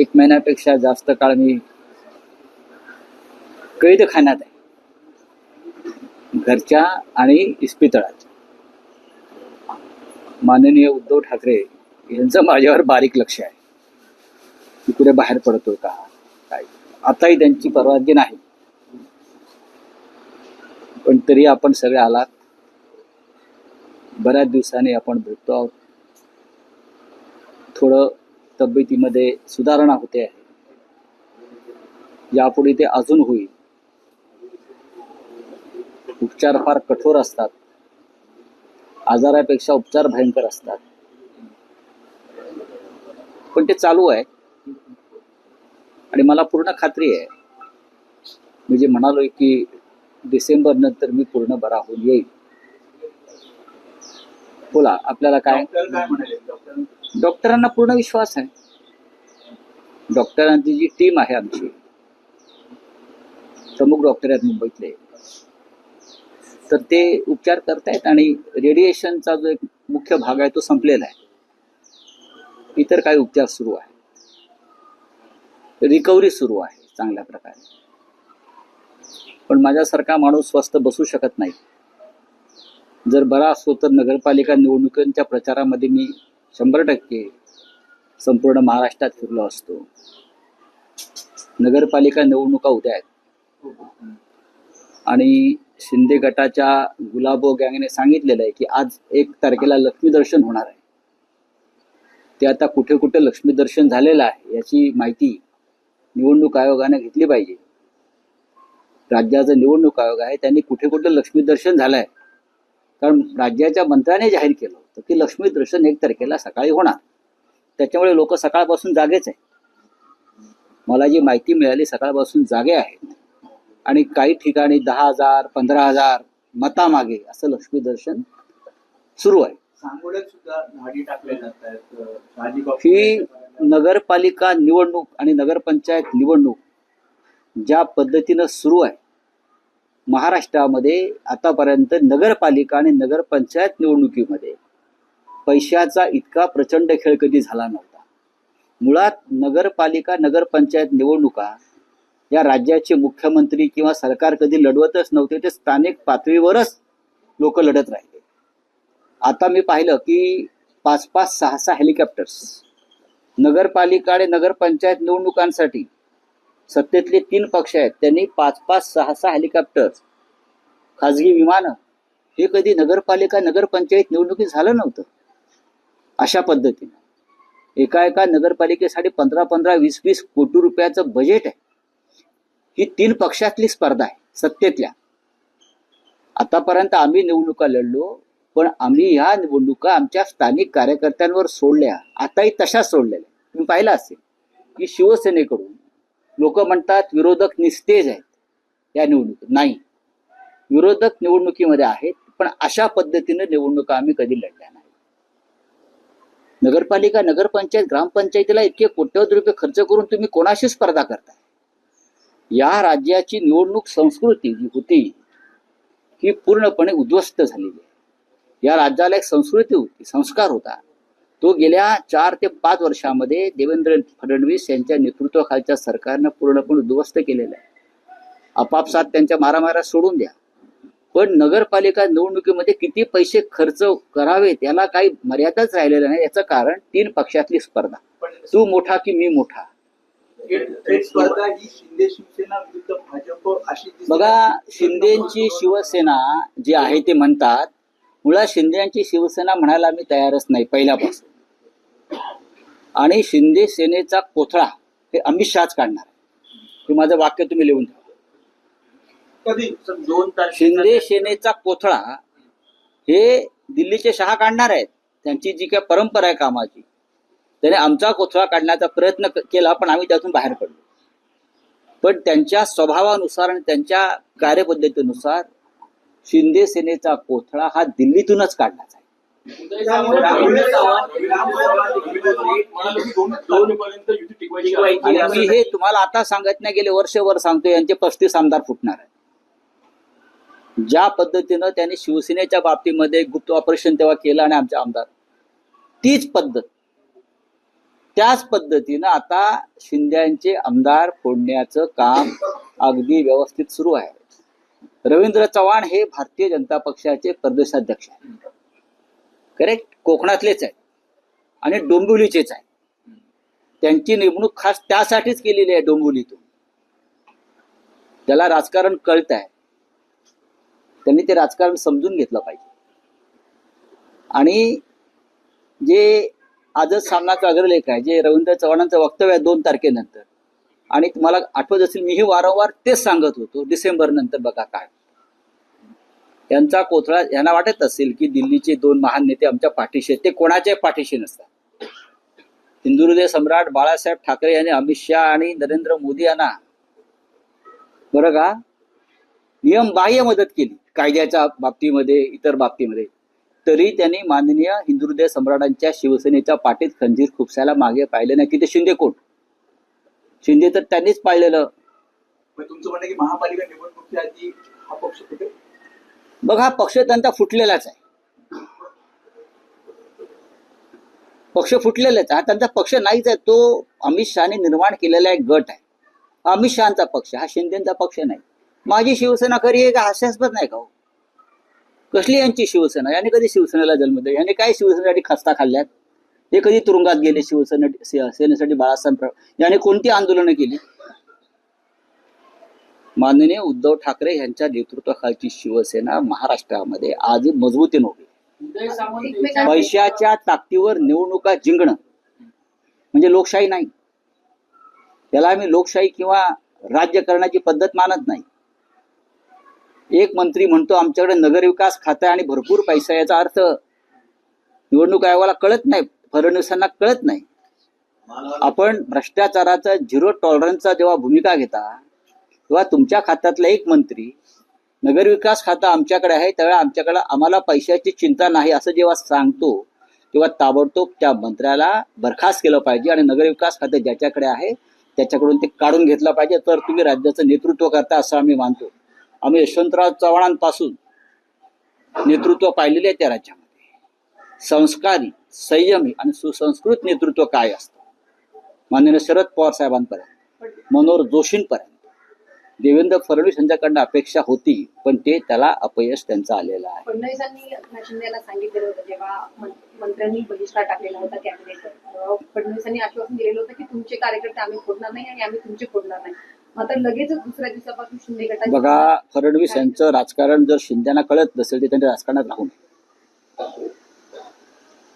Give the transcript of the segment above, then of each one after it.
एक महिन्यापेक्षा जास्त काळ मी कैद खाण्यात आहे. घरच्या आणि इस्पितळात माननीय उद्धव ठाकरे यांचं माझ्यावर बारीक लक्ष आहे. मी कुठे बाहेर पडतोय का? काय? आताही त्यांची परवानगी नाही. पण तरी आपण सगळे आलात. बऱ्याच दिवसांनी आपण भेटतो आहोत. थोडं तब्येतीमध्ये सुधारणा होते आहे. यापुढे ते अजून होईल. उपचार फार कठोर असतात. आजारापेक्षा उपचार भयंकर असतात. पण ते चालू आहे. आणि मला पूर्ण खात्री आहे. मी जे म्हणालोय की डिसेंबर नंतर मी पूर्ण बरा होऊन येईल. बोला आपल्याला काय? डॉक्टरांना पूर्ण विश्वास आहे. डॉक्टरांची जी टीम आहे आमची प्रमुख डॉक्टर आहेत मुंबईतले. तर ते उपचार करतायत आणि रेडिएशनचा जो एक मुख्य भाग आहे तो संपलेला आहे. इतर काही उपचार सुरू आहे रिकव्हरी सुरू आहे चांगल्या प्रकारे. पण माझ्यासारखा माणूस स्वस्त बसू शकत नाही. जर बरा असतो तर नगरपालिका निवडणुकांच्या प्रचारामध्ये मी शंभर टक्के संपूर्ण महाराष्ट्रात फिरलो असतो. नगरपालिका निवडणुका उद्या आहेत. आणि शिंदे गटाच्या गुलाबो गँगने सांगितलेलं आहे की आज एक तारखेला लक्ष्मी दर्शन होणार आहे. ते आता कुठे कुठे लक्ष्मी दर्शन झालेलं आहे याची माहिती निवडणूक आयोगाने घेतली पाहिजे. राज्याचा निवडणूक आयोग आहे त्यांनी कुठे कुठे लक्ष्मी दर्शन झालं आहे कारण राज्याच्या मंत्र्याने जाहीर केलं होतं की लक्ष्मी दर्शन एक तारखेला सकाळी होणार. त्याच्यामुळे लोक सकाळपासून जागेच आहे मला जी माहिती मिळाली सकाळपासून जागे आहेत. आणि काही ठिकाणी दहा हजार पंधरा हजार मतामागे असं लक्ष्मी दर्शन सुरू आहे. ही नगरपालिका निवडणूक आणि नगरपंचायत निवडणूक ज्या पद्धतीनं सुरू आहे महाराष्ट्रामध्ये आतापर्यंत नगरपालिका आणि नगरपंचायत निवडणुकीमध्ये पैशाचा इतका प्रचंड खेळ कधी झाला नव्हता. मुळात नगरपालिका नगरपंचायत निवडणुका या राज्याचे मुख्यमंत्री किंवा सरकार कधी लढवतच नव्हते ते स्थानिक पातळीवरच लोक लढत राहिले. आता मी पाहिलं की पाच पाच सहा सहा हेलिकॉप्टर्स नगरपालिका आणि नगरपंचायत निवडणुकांसाठी सत्तेतले तीन पक्ष आहेत. त्यांनी पाच पाच सहा सहा हेलिकॉप्टर खाजगी विमानं हे कधी नगरपालिका नगरपंचायत निवडणुकीत झालं नव्हतं. अशा पद्धतीनं. एका एका नगरपालिकेसाठी पंधरा पंधरा वीस वीस कोटी रुपयाचं बजेट आहे. ही तीन पक्षातली स्पर्धा आहे सत्तेतल्या. आतापर्यंत आम्ही निवडणुका लढलो पण आम्ही ह्या निवडणुका आमच्या स्थानिक कार्यकर्त्यांवर सोडल्या. आताही तशाच सोडलेल्या तुम्ही पाहिलं असेल की शिवसेनेकडून लोक म्हणतात विरोधक निस्तेज आहेत. या निवडणुकीत नाही. विरोधक निवडणुकीमध्ये आहेत पण अशा पद्धतीने निवडणुका आम्ही कधी लढल्या नाही नगरपालिका नगरपंचायत ग्रामपंचायतीला इतके कोट्यवधी रुपये खर्च करून तुम्ही कोणाशी स्पर्धा करताय? या राज्याची निवडणूक संस्कृती जी होती ही पूर्णपणे उद्ध्वस्त झालेली आहे. या राज्याला एक संस्कृती होती संस्कार होता. तो गेल्या चार ते पाच वर्षामध्ये देवेंद्र फडणवीस यांच्या नेतृत्वाखालच्या सरकारनं पूर्णपणे उद्ध्वस्त केलेलं आहे. आपापसात त्यांच्या मारामाऱ्या सोडून द्या. पण नगरपालिका निवडणुकीमध्ये किती पैसे खर्च करावे त्याला काही मर्यादाच राहिलेल्या नाही. याचं कारण तीन पक्षातली स्पर्धा. तू मोठा की मी मोठा? शिंदे. बघा शिंदेची शिवसेना जी आहे ते म्हणतात मुळात शिंदेची शिवसेना म्हणायला मी तयारच नाही पहिल्यापासून. आणि शिंदे सेनेचा कोथळा हे अमित शहाच काढणार हे माझं वाक्य तुम्ही लिहून ठेवा. कधी? दोन शिंदे सेनेचा कोथळा हे दिल्लीचे शहा काढणार आहेत. त्यांची जी काय परंपरा आहे कामाची त्याने आमचा कोथळा काढण्याचा प्रयत्न केला पण आम्ही त्यातून बाहेर पडलो. पण त्यांच्या स्वभावानुसार आणि त्यांच्या कार्यपद्धतीनुसार शिंदे सेनेचा कोथळा हा दिल्लीतूनच काढण्याचा मी हे तुम्हाला आता सांगत नाही गेले वर्षभर सांगतो यांचे पस्तीस आमदार फुटणार आहे ज्या पद्धतीनं त्यांनी शिवसेनेच्या बाबतीमध्ये गुप्त ऑपरेशन तेव्हा केलं आणि आमचे आमदार. तीच पद्धत. त्याच पद्धतीनं आता शिंद्यांचे आमदार फोडण्याचं काम अगदी व्यवस्थित सुरू आहे. रवींद्र चव्हाण हे भारतीय जनता पक्षाचे प्रदेशाध्यक्ष आहेत. करेक्ट? कोकणातलेच आहेत आणि डोंबिवलीचेच आहेत त्यांची नेमणूक खास त्यासाठीच केलेली आहे डोंबिवलीतून. ज्याला राजकारण कळत आहे त्यांनी ते राजकारण समजून घेतलं पाहिजे. आणि जे आजच सामनाचा अग्रलेख आहे जे रवींद्र चव्हाणांचं वक्तव्य आहे दोन तारखेनंतर. आणि तुम्हाला आठवत असेल मीही वारंवार तेच सांगत होतो डिसेंबर नंतर बघा काय. यांचा कोथळा यांना वाटत असेल की दिल्लीचे दोन महान नेते आमच्या पाठीशी ते कोणाच्या पाठीशी नसतात? हिंदुहृदय सम्राट बाळासाहेब ठाकरे यांनी अमित शहा आणि नरेंद्र मोदी यांना बरं का? नियमबाह्य मदत केली कायद्याच्या बाबतीमध्ये इतर बाबतीमध्ये. तरी त्यांनी माननीय हिंदुहृदय सम्राटांच्या शिवसेनेच्या पाठीत खंजीर खुपसायला मागे पाहिले नाही. की ते शिंदे कोण? शिंदे तर त्यांनीच पाहिलेलं तुमचं म्हणणं की महापालिका निवडणुकीच्या हा पक्ष कुठे? बघा पक्ष त्यांचा फुटलेलाच आहे. पक्ष फुटलेलाच आहे. हा त्यांचा पक्ष नाहीच आहे. तो अमित शहाने निर्माण केलेला एक गट आहे. अमित शहाचा पक्ष हा शिंदेचा पक्ष नाही. माझी शिवसेना खरी आहे का? हास्यास्पद नाही का हो? कसली यांची शिवसेना? याने कधी शिवसेनेला जन्म दिला? याने काय शिवसेनेसाठी खस्ता खाल्ल्यात? हे कधी तुरुंगात गेले शिवसेने सेनेसाठी बाळासाहेब याने कोणती आंदोलनं केली? माननीय उद्धव ठाकरे यांच्या नेतृत्वाखालची शिवसेना महाराष्ट्रामध्ये आजही मजबूतीने उभी. पैशाच्या ताकदीवर निवडणुका जिंकणं म्हणजे लोकशाही नाही. त्याला आम्ही लोकशाही किंवा राज्य करण्याची पद्धत मानत नाही. एक मंत्री म्हणतो आमच्याकडे नगरविकास खातं आणि भरपूर पैसा याचा अर्थ निवडणूक आयोगाला कळत नाही फडणवीसांना कळत नाही. आपण भ्रष्टाचाराचा झिरो टॉलरन्सचा जेव्हा भूमिका घेता किंवा तुमच्या खात्यातला एक मंत्री नगरविकास खातं आमच्याकडे आहे त्यावेळेला आमच्याकडे आम्हाला पैशाची चिंता नाही असं जेव्हा सांगतो तेव्हा ताबडतोब त्या मंत्र्याला बरखास्त केलं पाहिजे आणि नगरविकास खातं ज्याच्याकडे आहे त्याच्याकडून ते काढून घेतलं पाहिजे. तर तुम्ही राज्याचं नेतृत्व करता असं आम्ही मानतो. आम्ही यशवंतराव चव्हाणांपासून नेतृत्व पाहिलेले आहे त्या राज्यामध्ये. संस्कारी संयमी आणि सुसंस्कृत नेतृत्व काय असतं? माननीय शरद पवार साहेबांपर्यंत मनोहर जोशींपर्यंत. देवेंद्र फडणवीस यांच्याकडनं अपेक्षा होती पण ते त्याला अपयश त्यांचं आलेलं आहे. फडणवीसांनी एकनाथ शिंदे यांना सांगितलेलं होतं जेव्हा मं- मंत्र्यांनी बहिष्कार टाकलेला होता कॅबिनेटवर. फडणवीसांनी आश्वासन दिलेलं होतं की तुमचे कार्यकर्ते आम्ही फोडणार नाही आणि आम्ही तुमचे फोडणार नाही. मात्र लगेचच दुसऱ्या दिवसापासून शिंदे गटाची बघा फडणवीस यांचं राजकारण जर शिंद्यांना कळत नसेल तर त्यांनी राजकारणात राहू नये.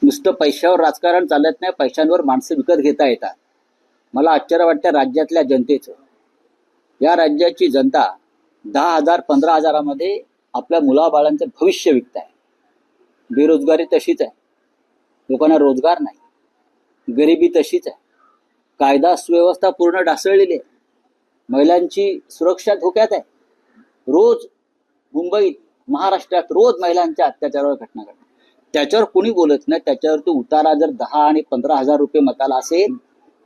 नुसतं पैशावर राजकारण चालत नाही पैशांवर माणसं विकत घेता येतात. मला आश्चर्य वाटतं राज्यातल्या जनतेचं. या राज्याची जनता दहा हजार पंधरा हजारामध्ये आपल्या मुलाबाळांचं भविष्य विकत आहे बेरोजगारी तशीच आहे. लोकांना रोजगार नाही. गरिबी तशीच आहे. कायदा सुव्यवस्था पूर्ण ढासळलेली आहे. महिलांची सुरक्षा धोक्यात आहे. रोज मुंबईत महाराष्ट्रात रोज महिलांच्या अत्याचारावर घटना घडतात. त्याच्यावर कोणी बोलत नाही. त्याच्यावर तो उतारा जर दहा आणि पंधरा हजार रुपये मताला असेल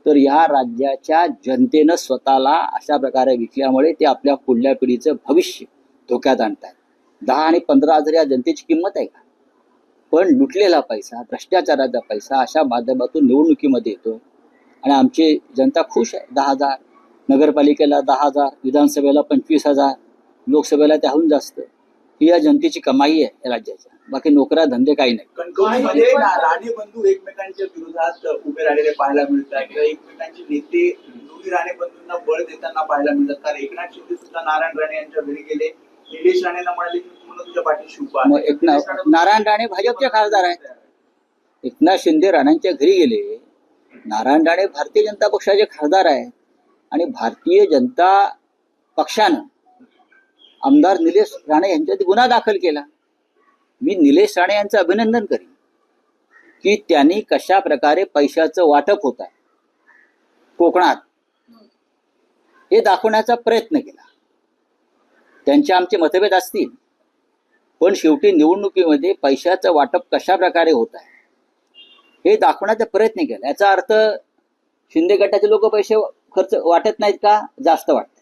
तर ह्या राज्याच्या जनतेनं स्वतःला अशा प्रकारे विकल्यामुळे ते आपल्या पुढल्या पिढीचं भविष्य धोक्यात आणतात दहा आणि पंधरा हजार या जनतेची किंमत आहे का? पण लुटलेला पैसा भ्रष्टाचाराचा पैसा अशा माध्यमातून निवडणुकीमध्ये येतो. आणि आमची जनता खुश आहे. दहा हजार. नगरपालिकेला दहा हजार विधानसभेला पंचवीस हजार. लोकसभेला त्याहून जास्त. ही या जनतेची कमाई आहे या राज्याच्या बाकी नोकऱ्या धंदे काही नाही. कणकवलीमध्ये राणे बंधू एकमेकांच्या विरोधात उभे राहिलेले पाहायला मिळतात. किंवा एकमेकांचे नेते दोन्ही राणे बंधूंना बळ देताना पाहायला मिळतात. कारण एकनाथ शिंदे सुद्धा नारायण राणे यांच्या घरी गेले. निलेश राणेंना म्हणाले की पूर्ण तुझ्या पाठीशी उभा आहे. एकनाथ नारायण राणे भाजपचे खासदार आहेत. एकनाथ शिंदे राणांच्या घरी गेले. नारायण राणे भारतीय जनता पक्षाचे खासदार आहेत. आणि भारतीय जनता पक्षानं आमदार निलेश राणे यांच्यावरती गुन्हा दाखल केला. मी निलेश राणे यांचं अभिनंदन करीन की त्यांनी कशा प्रकारे पैशाचं वाटप होत आहे. कोकणात हे दाखवण्याचा प्रयत्न केला. त्यांचे आमचे मतभेद असतील पण शेवटी निवडणुकीमध्ये पैशाचं वाटप कशा प्रकारे होत आहे हे दाखवण्याचा प्रयत्न केला. याचा अर्थ शिंदे गटाचे लोक पैसे खर्च वाटत नाहीत का? जास्त वाटत.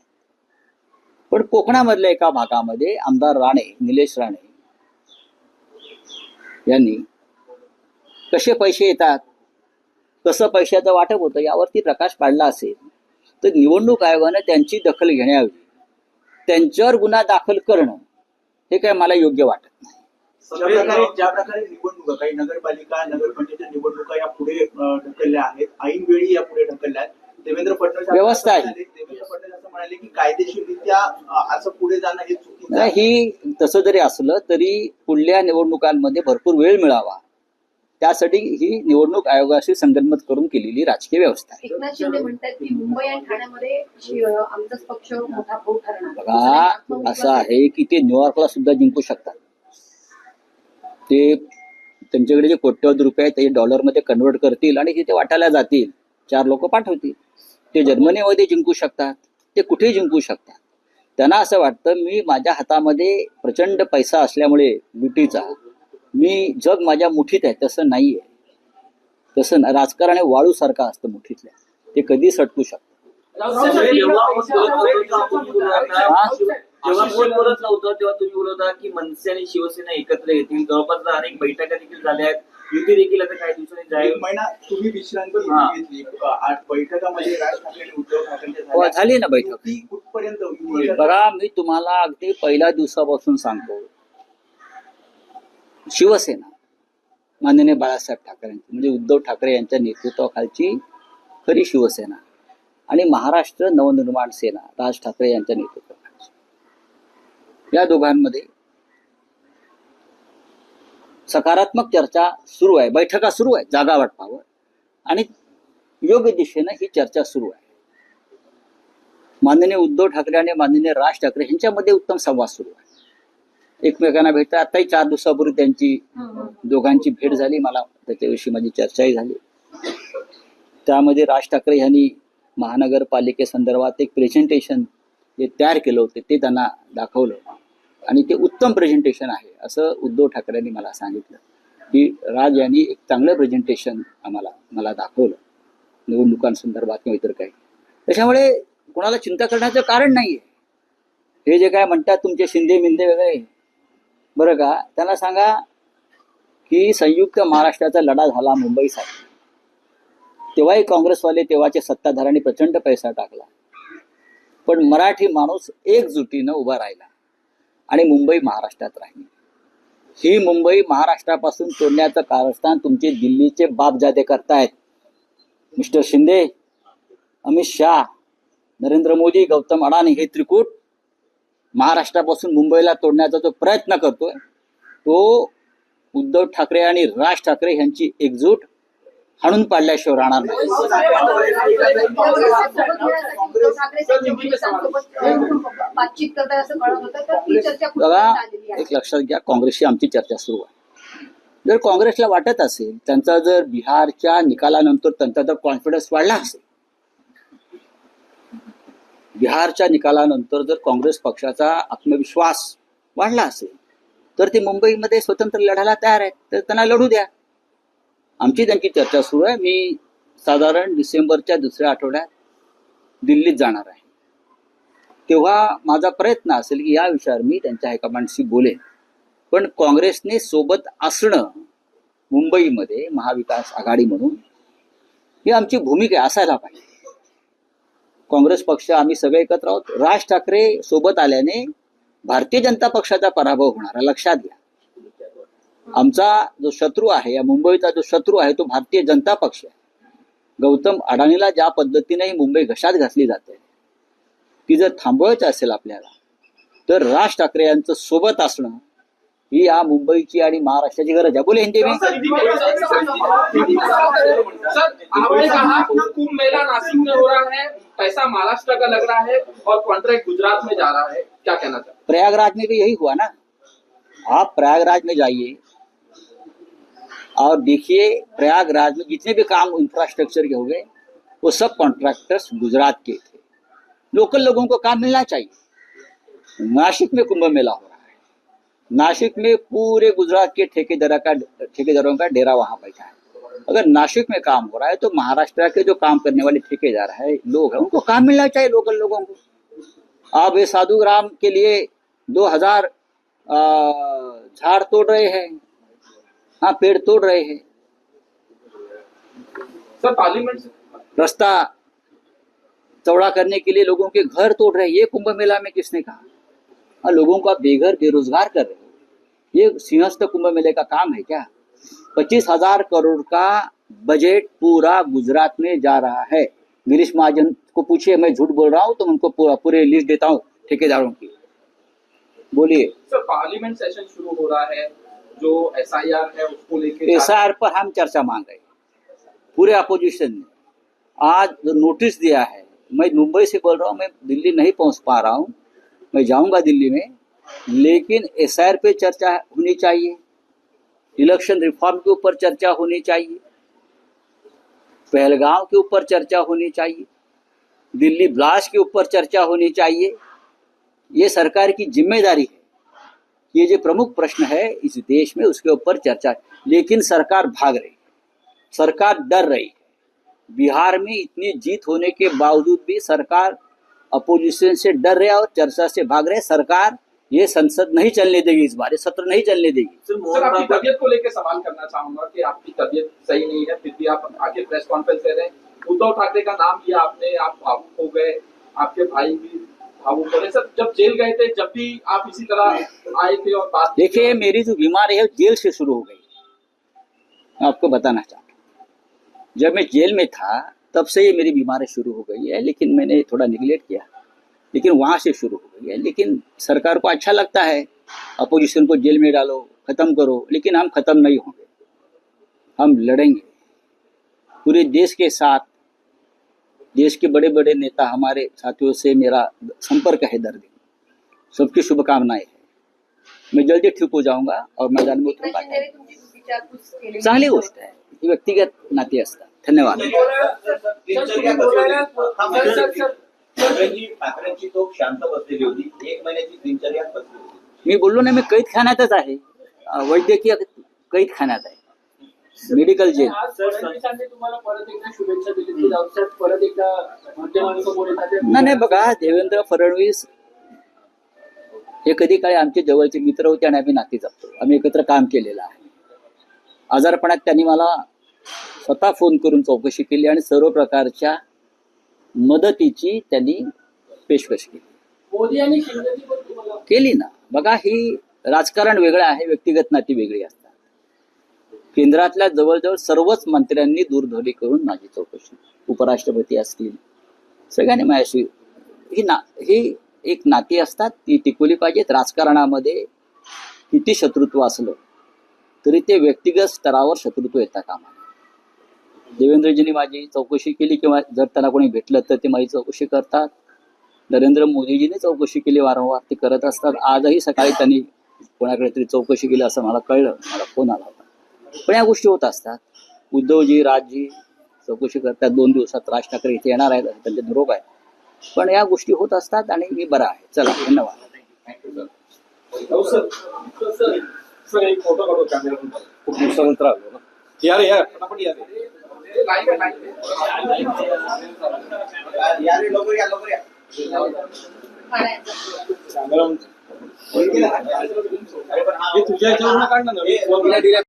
पण कोकणामधल्या एका भागामध्ये आमदार राणे निलेश राणे यांनी कसे पैसे येतात कसं पैशाचं वाटप होतं यावरती प्रकाश पाडला असेल तर निवडणूक आयोगानं त्यांची दखल घेण्यावी त्यांच्यावर गुन्हा दाखल करणं हे काय मला योग्य वाटत नाही. ज्या प्रकारे निवडणुका काही नगरपालिका नगरपंचायत निवडणुका या पुढे ढकलल्या आहेत ऐन वेळी या पुढे ढकलल्या आहेत. देवेंद्र फडणवीस व्यवस्था आहे. देवेंद्र फडणवीस असं म्हणाले की कायदेशीररित्या असं पुढे जाणं हे चुकीचं नाही, आहे. ही तसं जरी असलं तरी पुढल्या निवडणुकांमध्ये भरपूर वेळ मिळावा. त्यासाठी ही निवडणूक आयोगाशी संगनमत करून केलेली राजकीय व्यवस्था आहे. एकनाथ शिंदे म्हणतात की मुंबई आणि ठाण्यामध्ये शि- आमचाच पक्ष मोठा भाऊ ठरणार. बघा असं आहे की ते न्यूयॉर्कला सुद्धा जिंकू शकतात. ते त्यांच्याकडे जे कोट्यवधी रुपये आहेत ते डॉलरमध्ये कन्वर्ट करतील आणि तिथे वाटायला जातील. चार लोक पाठवतील. ते जर्मनीमध्ये जिंकू शकतात ते कुठेही जिंकू शकतात. त्यांना असं वाटतं मी माझ्या हातामध्ये प्रचंड पैसा असल्यामुळे लुटीचा मी जग माझ्या मुठीत आहे तसं नाही आहे तसं ना- राजकारण हे वाळूसारखं असतं मुठीतल्या. ते कधी सटकू शकतं. हा? जेव्हा कोण बोलत नव्हतं तेव्हा तुम्ही बोलत होता की मनसे आणि शिवसेना एकत्र येतील. जवळपास अनेक बैठका देखील झाल्या आहेत. युती देखील आता काही दिवसांनी जाहीर एक महिना तुम्ही विश्रांती हा. घेतली आठ बैठकामध्ये राज ठाकरे आणि उद्धव ठाकरे हो, झाली ना बैठक. ती कुठपर्यंत? बघा मी तुम्हाला अगदी पहिल्या दिवसापासून सांगतो शिवसेना माननीय बाळासाहेब ठाकरे म्हणजे उद्धव ठाकरे यांच्या नेतृत्वाखालची खरी शिवसेना आणि महाराष्ट्र नवनिर्माण सेना राज ठाकरे यांच्या नेतृत्वाखालची या दोघांमध्ये सकारात्मक चर्चा सुरू आहे बैठका सुरू आहे जागा वाटपावर. आणि योग्य दिशेनं ही चर्चा सुरू आहे. माननीय उद्धव ठाकरे आणि माननीय राज ठाकरे यांच्यामध्ये उत्तम संवाद सुरू आहे. एकमेकांना भेटतात आताही चार दिवसापूर्वी त्यांची दोघांची भेट झाली मला त्याच्याविषयी माझी चर्चाही झाली. त्यामध्ये राज ठाकरे यांनी महानगरपालिकेसंदर्भात एक प्रेझेंटेशन जे तयार केलं होतं ते त्यांना दाखवलं. आणि ते उत्तम प्रेझेंटेशन आहे असं उद्धव ठाकरेंनी मला सांगितलं. की राज यांनी एक चांगलं प्रेझेंटेशन आम्हाला मला दाखवलं. निवडणुकांसंदर्भात किंवा इतर काही. त्याच्यामुळे कोणाला चिंता करण्याचं कारण नाही आहे हे जे काय म्हणतात तुमचे शिंदे मिंदे वगैरे बरं का? त्यांना सांगा की संयुक्त महाराष्ट्राचा लढा झाला मुंबईसाठी तेव्हाही काँग्रेसवाले तेव्हाचे सत्ताधाऱ्यांनी प्रचंड पैसा टाकला. पण मराठी माणूस एकजुटीनं उभा राहिला. आणि मुंबई महाराष्ट्रात राहिली. ही मुंबई महाराष्ट्रापासून तोडण्याचं कारस्थान तुमचे दिल्लीचे बापजादे करतायत. मिस्टर शिंदे अमित शाह नरेंद्र मोदी गौतम अडाणी हे त्रिकूट महाराष्ट्रापासून मुंबईला तोडण्याचा जो प्रयत्न करतोय तो उद्धव ठाकरे आणि राज ठाकरे यांची एकजूट हाणून पाडल्याशिवाय राहणार नाही. बघा एक लक्षात घ्या काँग्रेसची आमची चर्चा सुरू आहे. जर काँग्रेसला वाटत असेल त्यांचा जर बिहारच्या निकालानंतर त्यांचा जर कॉन्फिडन्स वाढला असेल बिहारच्या निकालानंतर जर काँग्रेस पक्षाचा आत्मविश्वास वाढला असेल तर ते मुंबईमध्ये स्वतंत्र लढायला तयार आहेत. तर त्यांना लढू द्या. आमची त्यांची चर्चा सुरू आहे. मी साधारण डिसेंबरच्या दुसऱ्या आठवड्यात दिल्लीत जाणार आहे. तेव्हा माझा प्रयत्न असेल की या विषयावर मी त्यांच्या हायकमांडशी बोलेन. पण काँग्रेसने सोबत असणं मुंबईमध्ये महाविकास आघाडी म्हणून ही आमची भूमिका असायला पाहिजे. काँग्रेस पक्ष आम्ही सगळे एकत्र आहोत. राज ठाकरे सोबत आल्याने भारतीय जनता पक्षाचा पराभव होणार लक्षात घ्या. आमचा जो शत्रू आहे या मुंबईचा जो शत्रू आहे तो भारतीय जनता पक्ष आहे. गौतम अडाणीला ज्या पद्धतीने ही मुंबई घशात घातली जाते ती जर थांबवायचं असेल आपल्याला तर राज ठाकरे यांचं सोबत असणं ही या मुंबईची आणि महाराष्ट्राची गरज आहे. बोले हिंदी हो रहा है पैसा महाराष्ट्र का लग रहा है और कॉन्ट्रैक्ट गुजरात में जा रहा है क्या कहना चाहते प्रयागराज में भी यही हुआ ना? आप प्रयागराज में जाइए और देखिए, प्रयागराज में जितने भी काम इंफ्रास्ट्रक्चर के हो गए, वो सब कॉन्ट्रैक्टर्स गुजरात के थे। लोकल लोगों को काम मिलना चाहिए। नासिक में कुंभ मेला हो रहा है। नासिक में पूरे गुजरात के ठेकेदार का, ठेकेदारों का डेरा वहाँ बैठा है। अगर नासिक में काम हो रहा है तो महाराष्ट्र के जो काम करने वाले ठेकेदार है, लोग हैं, उनको काम मिलना चाहिए लोकल लोगों को। आप ये साधु ग्राम के लिए दो हज़ार झाड़ तोड़ रहे हैं। हाँ पेड़ तोड़ रहे हैं। सर पार्लियामेंट रास्ता चौड़ा करने के लिए लोगों के घर तोड़ रहे ये कुंभ मेला में किसने कहा? और लोगों को आप बेघर बेरोजगार कर रहे हो। ये सिंहस्थ कुंभ मेले का काम है क्या? पच्चीस हज़ार करोड़ का बजट पूरा गुजरात में जा रहा है। गिरीश महाजन को पूछिए मैं झूठ बोल रहा हूँ तो उनको पूरा पूरे लिस्ट देता हूँ ठेकेदारों की। बोलिए। सर पार्लियामेंट सेशन शुरू हो रहा है। जो एस आई आर है, उसको लेकर एस आई आर पर हम चर्चा मांग रहे हैं। पूरे अपोजिशन ने आज नोटिस दिया है, मैं मुंबई से बोल रहा हूँ, मैं दिल्ली नहीं पहुँच पा रहा हूँ। मैं जाऊँगा दिल्ली में, लेकिन एस आई आर पे चर्चा होनी चाहिए। इलेक्शन रिफॉर्म के ऊपर चर्चा होनी चाहिए। पहलगांव के ऊपर चर्चा होनी चाहिए। दिल्ली ब्लास्ट के ऊपर चर्चा होनी चाहिए। ये सरकार की ज़िम्मेदारी है। ये जो प्रमुख प्रश्न है इस देश में उसके ऊपर चर्चा। लेकिन सरकार भाग रही है। सरकार डर रही है। बिहार में इतनी जीत होने के बावजूद भी सरकार अपोजिशन से डर रहे और चर्चा से भाग रहे सरकार ये संसद नहीं चलने देगी इस बार सत्र नहीं चलने देगी। सर सर आपकी तबियत को लेकर सवाल करना चाहूँगा कि आपकी तबियत सही नहीं है फिर भी आप आगे प्रेस कॉन्फ्रेंस दे रहे हैं। उद्धव ठाकरे का नाम लिया आपने आप भावुक हो गए आपके भाई भी भावुक सर जब जेल गए थे जब भी आप इसी तरह आए थे और बात देखिए मेरी जो बीमारी है जेल से शुरू हो गई। मैं आपको बताना चाहता हूँ। जब मैं जेल में था तब से ये मेरी बीमारी शुरू हो गई है लेकिन मैंने थोड़ा निगलेक्ट किया। लेकिन वहाँ से शुरू हो गई है। लेकिन सरकार को अच्छा लगता है अपोजिशन को जेल में डालो खत्म करो लेकिन हम खत्म नहीं होंगे। हम लड़ेंगे। पूरे देश के साथ देश के बड़े बड़े नेता हमारे साथियों से मेरा संपर्क है दर्द सबकी शुभकामनाएं है। मैं जल्दी ठीक हो जाऊंगा और मैदान में एकनाथ उतरूंगा शिंदेने तुमची विचारपूस केलेली चांगली गोष्ट आहे ही व्यक्तिगत नाती असतात धन्यवाद। दिनचर्या कशी होती? ठाकरेंची ठाकरेंची तो शांत बसलेली होती। एक महिन्याची दिनचर्या कसली होती मी बोललो ना मी कैद खाण्यातच आहे। अं, वैद्यकीय कैद खाण्यात आहे। मेडिकल जेल नाही नाही बघा देवेंद्र फडणवीस हे कधी काळी आमचे जवळचे मित्र होते आणि आम्ही नाती जपतो. आम्ही एकत्र काम केलेलं आहे. आजारपणात त्यांनी मला स्वतः फोन करून चौकशी केली आणि सर्व प्रकारच्या मदतीची त्यांनी पेशकश केली. केली ना. बघा ही राजकारण वेगळं आहे व्यक्तिगत नाती वेगळी असतात. केंद्रातल्या जवळजवळ सर्वच मंत्र्यांनी दूरध्वनी करून माझी चौकशी उपराष्ट्रपती असतील सगळ्यांनी माझ्याशी ही ना ही एक नाती असतात ती टिकवली पाहिजेत. राजकारणामध्ये किती शत्रुत्व असलं तरी ते व्यक्तिगत स्तरावर शत्रुत्व येता कामा देवेंद्रजींनी माझी चौकशी केली किंवा जर त्यांना कोणी भेटलं तर ते माझी चौकशी करतात. नरेंद्र मोदीजीने चौकशी केली वारंवार ते करत असतात. आजही सकाळी त्यांनी कोणाकडे तरी चौकशी केली असं मला कळलं. मला फोन आला होता. पण या गोष्टी होत असतात. उद्धवजी राजजी चौकशी करतात. दोन दिवसात राज ठाकरे इथे येणार आहेत. असं त्यांचे निरोप आहे पण या गोष्टी होत असतात आणि मी बरा आहे. चला धन्यवाद. हो खूप दिवसानंतर आलो ना. या रे हा- तुझ्या याच्यावरून काढ ना.